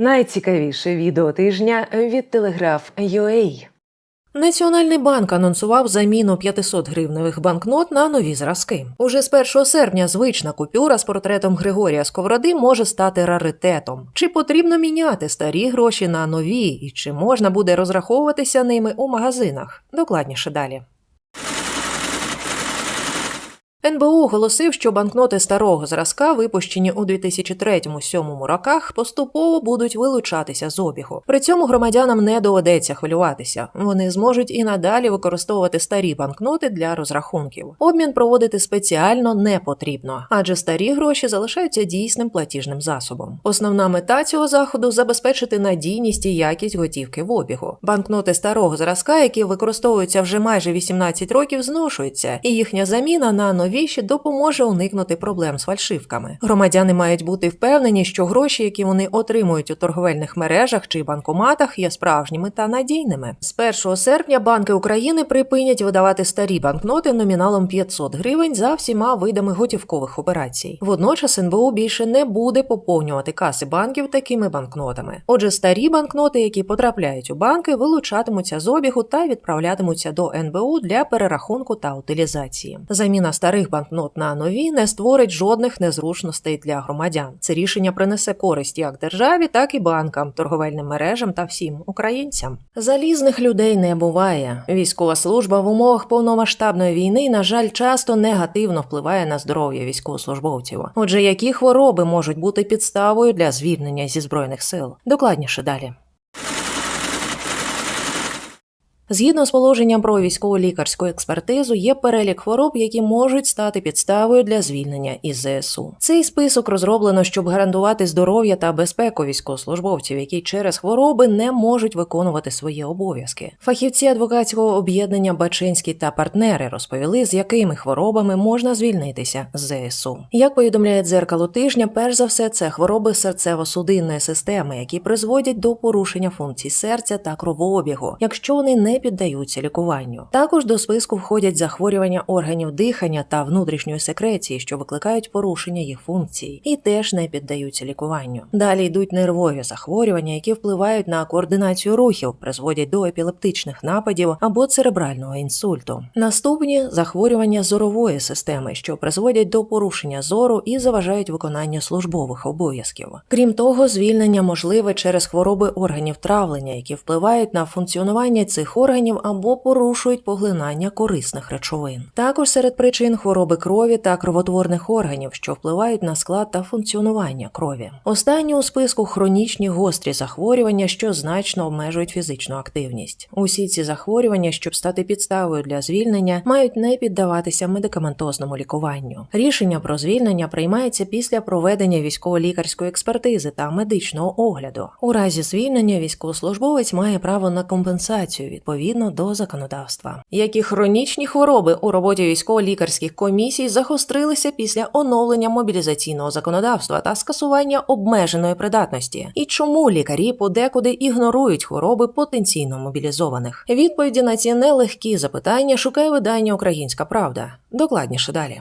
Найцікавіше відео тижня від Телеграф.UA. Національний банк анонсував заміну 500 гривневих банкнот на нові зразки. Уже з 1 серпня звична купюра з портретом Григорія Сковороди може стати раритетом. Чи потрібно міняти старі гроші на нові, і чи можна буде розраховуватися ними у магазинах? Докладніше далі. НБУ оголосив, що банкноти старого зразка, випущені у 2003-2007 роках, поступово будуть вилучатися з обігу. При цьому громадянам не доведеться хвилюватися. Вони зможуть і надалі використовувати старі банкноти для розрахунків. Обмін проводити спеціально не потрібно, адже старі гроші залишаються дійсним платіжним засобом. Основна мета цього заходу забезпечити надійність і якість готівки в обігу. Банкноти старого зразка, які використовуються вже майже 18 років, зношуються, і їхня заміна на нові новіші допоможе уникнути проблем з фальшивками. Громадяни мають бути впевнені, що гроші, які вони отримують у торговельних мережах чи банкоматах, є справжніми та надійними. З 1 серпня банки України припинять видавати старі банкноти номіналом 500 гривень за всіма видами готівкових операцій. Водночас НБУ більше не буде поповнювати каси банків такими банкнотами. Отже, старі банкноти, які потрапляють у банки, вилучатимуться з обігу та відправлятимуться до НБУ для перерахунку та утилізації. Заміна старих банкнот на нові не створить жодних незручностей для громадян. Це рішення принесе користь як державі, так і банкам, торговельним мережам та всім українцям. Залізних людей не буває. Військова служба в умовах повномасштабної війни, на жаль, часто негативно впливає на здоров'я військовослужбовців. Отже, які хвороби можуть бути підставою для звільнення зі збройних сил? Докладніше далі. Згідно з положенням про військово-лікарську експертизу, є перелік хвороб, які можуть стати підставою для звільнення із ЗСУ. Цей список розроблено, щоб гарантувати здоров'я та безпеку військовослужбовців, які через хвороби не можуть виконувати свої обов'язки. Фахівці адвокатського об'єднання Бачинський та партнери розповіли, з якими хворобами можна звільнитися з ЗСУ. Як повідомляє дзеркало тижня, перш за все, це хвороби серцево-судинної системи, які призводять до порушення функцій серця та кровообігу, якщо вони не піддаються лікуванню. Також до списку входять захворювання органів дихання та внутрішньої секреції, що викликають порушення їх функцій, і теж не піддаються лікуванню. Далі йдуть нервові захворювання, які впливають на координацію рухів, призводять до епілептичних нападів або церебрального інсульту. Наступні захворювання зорової системи, що призводять до порушення зору і заважають виконанню службових обов'язків. Крім того, звільнення можливе через хвороби органів травлення, які впливають на функціонування цих органів органів або порушують поглинання корисних речовин. Також серед причин хвороби крові та кровотворних органів, що впливають на склад та функціонування крові. Останні у списку хронічні гострі захворювання, що значно обмежують фізичну активність. Усі ці захворювання, щоб стати підставою для звільнення, мають не піддаватися медикаментозному лікуванню. Рішення про звільнення приймається після проведення військово-лікарської експертизи та медичного огляду. У разі звільнення військовослужбовець має право на компенсацію відповідно відповідно до законодавства. Які хронічні хвороби у роботі військово-лікарських комісій загострилися після оновлення мобілізаційного законодавства та скасування обмеженої придатності, і чому лікарі подекуди ігнорують хвороби потенційно мобілізованих? Відповіді на ці нелегкі запитання шукає видання Українська Правда. Докладніше далі.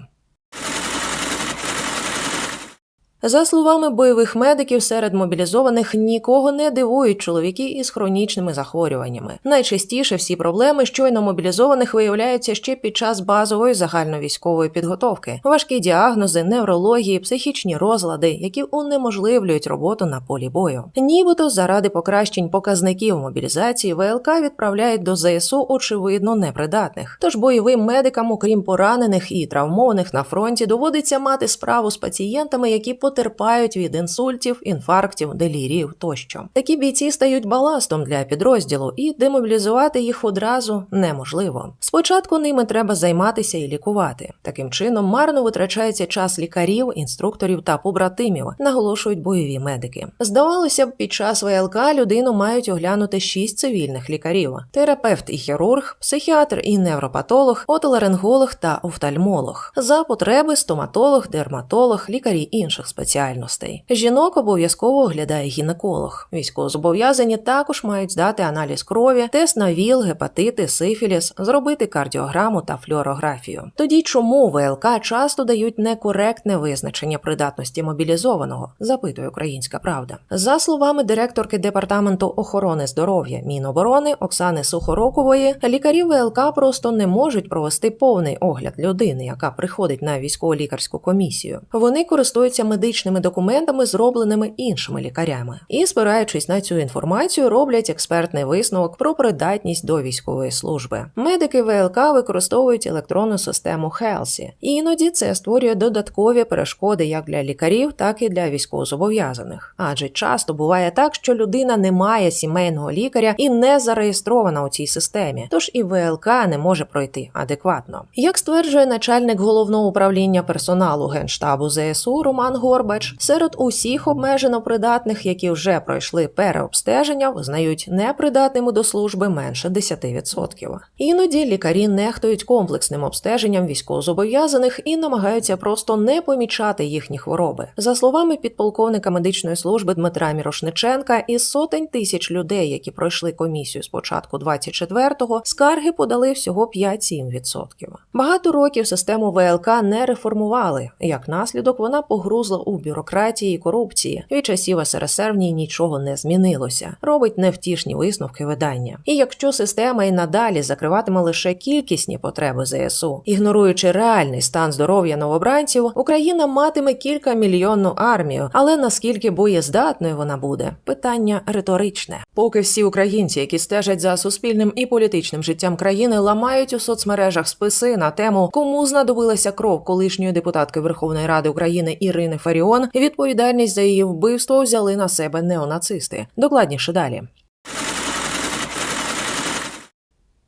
За словами бойових медиків, серед мобілізованих нікого не дивують чоловіки із хронічними захворюваннями. Найчастіше всі проблеми щойно мобілізованих виявляються ще під час базової загальновійськової підготовки, важкі діагнози, неврології, психічні розлади, які унеможливлюють роботу на полі бою. Нібито заради покращень показників мобілізації ВЛК відправляють до ЗСУ очевидно непридатних. Тож бойовим медикам, окрім поранених і травмованих на фронті, доводиться мати справу з пацієнтами, які потерпають від інсультів, інфарктів, деліріїв тощо. Такі бійці стають баластом для підрозділу, і демобілізувати їх одразу неможливо. Спочатку ними треба займатися і лікувати. Таким чином марно витрачається час лікарів, інструкторів та побратимів, наголошують бойові медики. Здавалося б, під час ВЛК людину мають оглянути шість цивільних лікарів: терапевт і хірург, психіатр і невропатолог, отоларинголог та офтальмолог. За потреби стоматолог, дерматолог, лікарі інших спеціальностей спеціальностей. Жінок обов'язково оглядає гінеколог. Військовозобов'язані також мають здати аналіз крові, тест на ВІЛ, гепатити, сифіліс, зробити кардіограму та флюорографію. Тоді чому ВЛК часто дають некоректне визначення придатності мобілізованого? запитує Українська Правда. За словами директорки департаменту охорони здоров'я Міноборони Оксани Сухорокової, лікарі ВЛК просто не можуть провести повний огляд людини, яка приходить на військово-лікарську комісію. Вони користуються медичними документами, зробленими іншими лікарями, і, спираючись на цю інформацію, роблять експертний висновок про придатність до військової служби. Медики ВЛК використовують електронну систему Хелсі, іноді це створює додаткові перешкоди як для лікарів, так і для військовозобов'язаних. Адже часто буває так, що людина не має сімейного лікаря і не зареєстрована у цій системі, тож і ВЛК не може пройти адекватно. Як стверджує начальник головного управління персоналу генштабу ЗСУ Роман Горбач, серед усіх обмежено придатних, які вже пройшли переобстеження, визнають непридатними до служби менше 10%. Іноді лікарі нехтують комплексним обстеженням військовозобов'язаних і намагаються просто не помічати їхні хвороби. За словами підполковника медичної служби Дмитра Мірошниченка, із сотень тисяч людей, які пройшли комісію з початку 24-го, скарги подали всього 5-7%. Багато років систему ВЛК не реформували. Як наслідок, вона погрузла у бюрократії і корупції. Від часів СРСР в ній нічого не змінилося. Робить невтішні висновки видання. І якщо система і надалі закриватиме лише кількісні потреби ЗСУ, ігноруючи реальний стан здоров'я новобранців, Україна матиме кількамільйонну армію, але наскільки боєздатною вона буде? Питання риторичне. Поки всі українці, які стежать за суспільним і політичним життям країни, ламають у соцмережах списи на тему, кому знадобилася кров колишньої депутатки Верховної Ради України Ірини Фаріон, відповідальність за її вбивство взяли на себе неонацисти. Докладніше далі.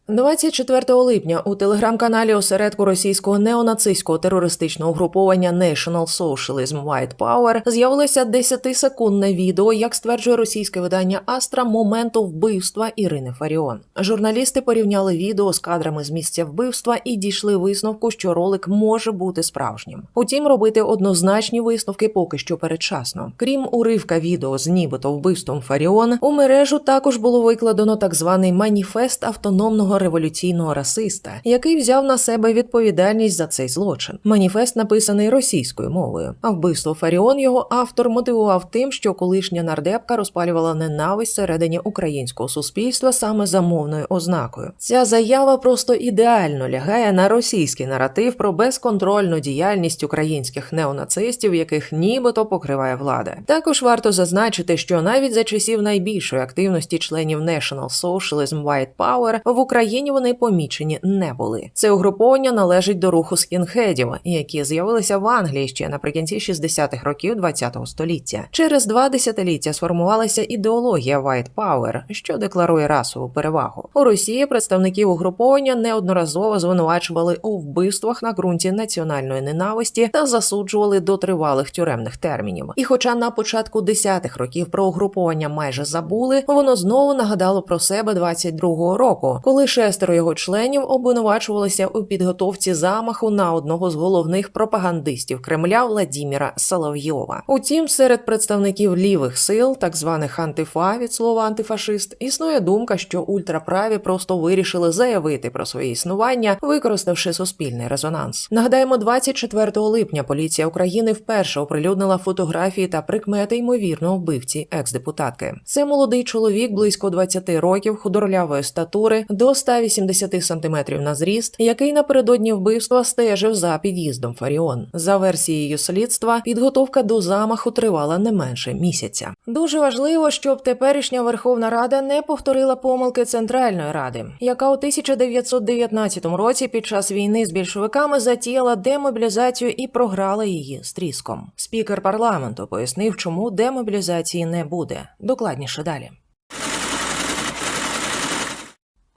24 липня у телеграм-каналі осередку російського неонацистського терористичного угруповання National Socialism White Power з'явилося 10-секундне відео, як стверджує російське видання Астра моменту вбивства Ірини Фаріон. Журналісти порівняли відео з кадрами з місця вбивства і дійшли висновку, що ролик може бути справжнім. Утім, робити однозначні висновки поки що передчасно. Крім уривка відео з нібито вбивством Фаріон, у мережу також було викладено так званий маніфест автономного революційного расиста, який взяв на себе відповідальність за цей злочин. Маніфест написаний російською мовою. А вбивство Фаріон його автор мотивував тим, що колишня нардепка розпалювала ненависть всередині українського суспільства саме за мовною ознакою. Ця заява просто ідеально лягає на російський наратив про безконтрольну діяльність українських неонацистів, яких нібито покриває влада. Також варто зазначити, що навіть за часів найбільшої активності членів National Socialism White Power в Україні вони помічені не були. Це угруповання належить до руху скінхедів, які з'явилися в Англії ще наприкінці 60-х років ХХ століття. Через два десятиліття сформувалася ідеологія White Power, що декларує расову перевагу. У Росії представників угруповання неодноразово звинувачували у вбивствах на ґрунті національної ненависті та засуджували до тривалих тюремних термінів. І, хоча на початку десятих років про угруповання майже забули, воно знову нагадало про себе 22-го року, коли шестеро його членів обвинувачувалися у підготовці замаху на одного з головних пропагандистів Кремля Владіміра Соловйова. Утім, серед представників лівих сил, так званих антифа від слова антифашист, існує думка, що ультраправі просто вирішили заявити про своє існування, використавши суспільний резонанс. Нагадаємо, 24 липня поліція України вперше оприлюднила фотографії та прикмети ймовірного вбивці екс-депутатки. Це молодий чоловік близько 20 років, худорлявої статури до 180 сантиметрів на зріст, який напередодні вбивства стежив за під'їздом Фаріон. За версією слідства, підготовка до замаху тривала не менше місяця. Дуже важливо, щоб теперішня Верховна Рада не повторила помилки Центральної Ради, яка у 1919 році під час війни з більшовиками затіяла демобілізацію і програла її з тріском. Спікер парламенту пояснив, чому демобілізації не буде. Докладніше далі.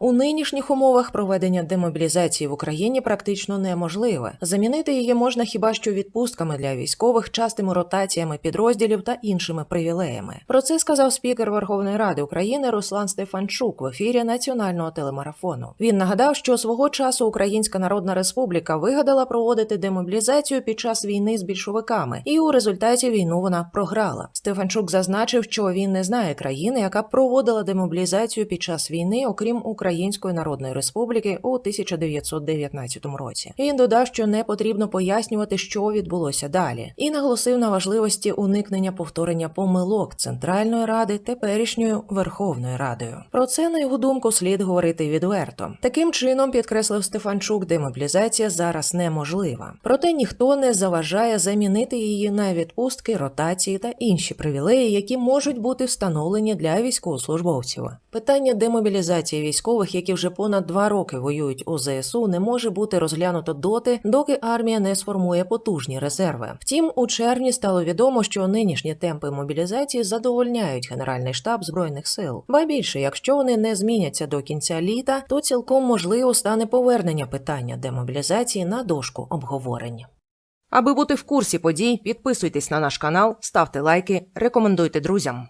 У нинішніх умовах проведення демобілізації в Україні практично неможливе. Замінити її можна хіба що відпустками для військових, частими ротаціями підрозділів та іншими привілеями. Про це сказав спікер Верховної Ради України Руслан Стефанчук в ефірі національного телемарафону. Він нагадав, що свого часу Українська Народна Республіка вигадала проводити демобілізацію під час війни з більшовиками, і у результаті війну вона програла. Стефанчук зазначив, що він не знає країни, яка проводила демобілізацію під час війни, окрім Української Народної Республіки у 1919 році. Він додав, що не потрібно пояснювати, що відбулося далі, і наголосив на важливості уникнення повторення помилок Центральної ради теперішньою Верховною Радою. Про це на його думку слід говорити відверто. Таким чином, підкреслив Стефанчук, демобілізація зараз неможлива. Проте ніхто не заважає замінити її на відпустки, ротації та інші привілеї, які можуть бути встановлені для військовослужбовців. Питання демобілізації військових, які вже понад два роки воюють у ЗСУ, не може бути розглянуто доти, доки армія не сформує потужні резерви. Втім, у червні стало відомо, що нинішні темпи мобілізації задовольняють Генеральний штаб збройних сил. Ба більше, якщо вони не зміняться до кінця літа, то цілком можливо стане повернення питання демобілізації на дошку обговорень. Аби бути в курсі подій, підписуйтесь на наш канал, ставте лайки, рекомендуйте друзям.